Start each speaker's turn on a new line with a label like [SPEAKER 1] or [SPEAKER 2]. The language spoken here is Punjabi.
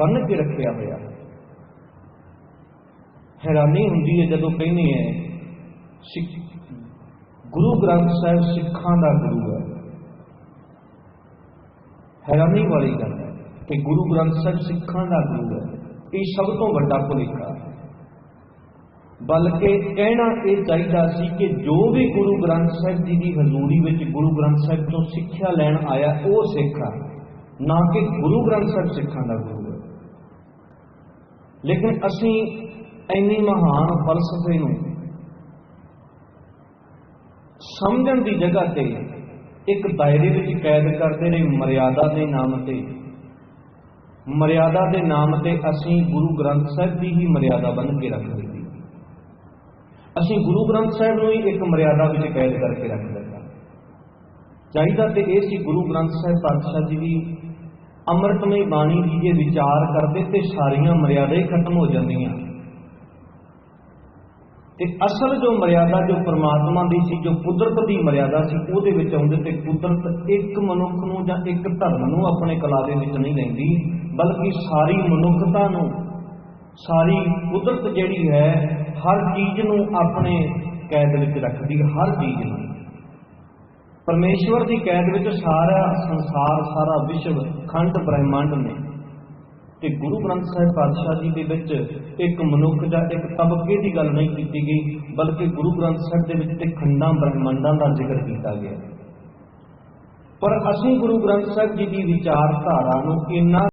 [SPEAKER 1] ਬੰਨ ਕੇ ਰੱਖਿਆ ਹੋਇਆ। ਹੈਰਾਨੀ ਹੁੰਦੀ ਹੈ ਜਦੋਂ ਕਹਿੰਦੇ ਹੈ, ਸਿੱਖ, ਗੁਰੂ ਗ੍ਰੰਥ ਸਾਹਿਬ ਸਿੱਖਾਂ ਦਾ ਗੁਰੂ ਹੈ। ਹੈਰਾਨੀ ਵਾਲੀ ਗੱਲ ਹੈ ਕਿ ਗੁਰੂ ਗ੍ਰੰਥ ਸਾਹਿਬ ਸਿੱਖਾਂ ਦਾ ਗੁਰੂ ਹੈ। ਇਹ ਸਭ ਤੋਂ ਵੱਡਾ ਭੁਲੇਖਾ ਹੈ। ਬਲਕਿ ਕਹਿਣਾ ਇਹ ਚਾਹੀਦਾ ਸੀ ਕਿ ਜੋ ਵੀ ਗੁਰੂ ਗ੍ਰੰਥ ਸਾਹਿਬ ਜੀ ਦੀ ਹਜ਼ੂਰੀ ਵਿੱਚ ਗੁਰੂ ਗ੍ਰੰਥ ਸਾਹਿਬ ਤੋਂ ਸਿੱਖਿਆ ਲੈਣ ਆਇਆ, ਉਹ ਸਿੱਖ ਆ। ਨਾ ਕਿ ਗੁਰੂ ਗ੍ਰੰਥ ਸਾਹਿਬ ਸਿੱਖਾਂ ਦਾ ਗੁਰੂ ਹੈ। ਲੇਕਿਨ ਅਸੀਂ ਇੰਨੀ ਮਹਾਨ ਫਲਸਫੇ ਨੂੰ ਸਮਝਣ ਦੀ ਜਗ੍ਹਾ ਤੇ ਇੱਕ ਦਾਇਰੇ ਵਿੱਚ ਕੈਦ ਕਰਦੇ ਨੇ, ਮਰਿਆਦਾ ਦੇ ਨਾਮ ਤੇ। ਮਰਿਆਦਾ ਦੇ ਨਾਮ ਤੇ ਅਸੀਂ ਗੁਰੂ ਗ੍ਰੰਥ ਸਾਹਿਬ ਦੀ ਹੀ ਮਰਿਆਦਾ ਬੰਨ ਕੇ ਰੱਖ ਦਿੱਤੀ। ਅਸੀਂ ਗੁਰੂ ਗ੍ਰੰਥ ਸਾਹਿਬ ਨੂੰ ਹੀ ਇੱਕ ਮਰਿਆਦਾ ਵਿੱਚ ਕੈਦ ਕਰਕੇ ਰੱਖ ਦਿੱਤਾ। ਚਾਹੀਦਾ ਤੇ ਇਹ ਸੀ ਗੁਰੂ ਗ੍ਰੰਥ ਸਾਹਿਬ ਪਾਤਸ਼ਾਹ ਜੀ ਦੀ ਅੰਮ੍ਰਿਤਮਈ ਬਾਣੀ ਦੀ ਜੇ ਵਿਚਾਰ ਕਰਦੇ ਤੇ ਸਾਰੀਆਂ ਮਰਿਆਦਾ ਹੀ ਖਤਮ ਹੋ ਜਾਂਦੀਆਂ। ਤੇ ਅਸਲ ਜੋ ਮਰਿਆਦਾ, ਜੋ ਪ੍ਰਮਾਤਮਾ ਦੀ ਸੀ, ਜੋ ਕੁਦਰਤ ਦੀ ਮਰਿਆਦਾ ਸੀ, ਉਹਦੇ ਵਿੱਚ ਆਉਂਦੇ ਤੇ ਕੁਦਰਤ ਇੱਕ ਮਨੁੱਖ ਨੂੰ ਜਾਂ ਇੱਕ ਧਰਮ ਨੂੰ ਆਪਣੇ ਕਲਾ ਦੇ ਵਿੱਚ ਨਹੀਂ ਲੈਂਦੀ, ਬਲਕਿ ਸਾਰੀ ਮਨੁੱਖਤਾ ਨੂੰ, ਸਾਰੀ ਕੁਦਰਤ ਜਿਹੜੀ ਹੈ, ਹਰ ਚੀਜ਼ ਨੂੰ ਆਪਣੇ ਕੈਦ ਵਿੱਚ ਰੱਖਦੀ, ਹਰ ਚੀਜ਼ ਨੂੰ। ਪਰਮੇਸ਼ਵਰ ਦੀ ਕੈਦ ਵਿੱਚ ਸਾਰਾ ਸੰਸਾਰ, ਸਾਰਾ ਵਿਸ਼ਵ ਖੰਡ ਬ੍ਰਹਿਮੰਡ ਨੇ। ਤੇ ਗੁਰੂ ਗ੍ਰੰਥ ਸਾਹਿਬ ਪਾਤਸ਼ਾਹ ਜੀ ਦੇ ਵਿੱਚ ਇੱਕ ਮਨੁੱਖ ਜਾਂ ਇੱਕ ਤਬਕੇ ਦੀ ਗੱਲ ਨਹੀਂ ਕੀਤੀ ਗਈ, ਬਲਕਿ ਗੁਰੂ ਗ੍ਰੰਥ ਸਾਹਿਬ ਦੇ ਵਿੱਚ ਤੇ ਖੰਡਾਂ ਬ੍ਰਹਿਮੰਡਾਂ ਦਾ ਜ਼ਿਕਰ ਕੀਤਾ ਗਿਆ। ਪਰ ਅਸੀਂ ਗੁਰੂ ਗ੍ਰੰਥ ਸਾਹਿਬ ਜੀ ਦੀ ਵਿਚਾਰਧਾਰਾ ਨੂੰ ਇੰਨਾ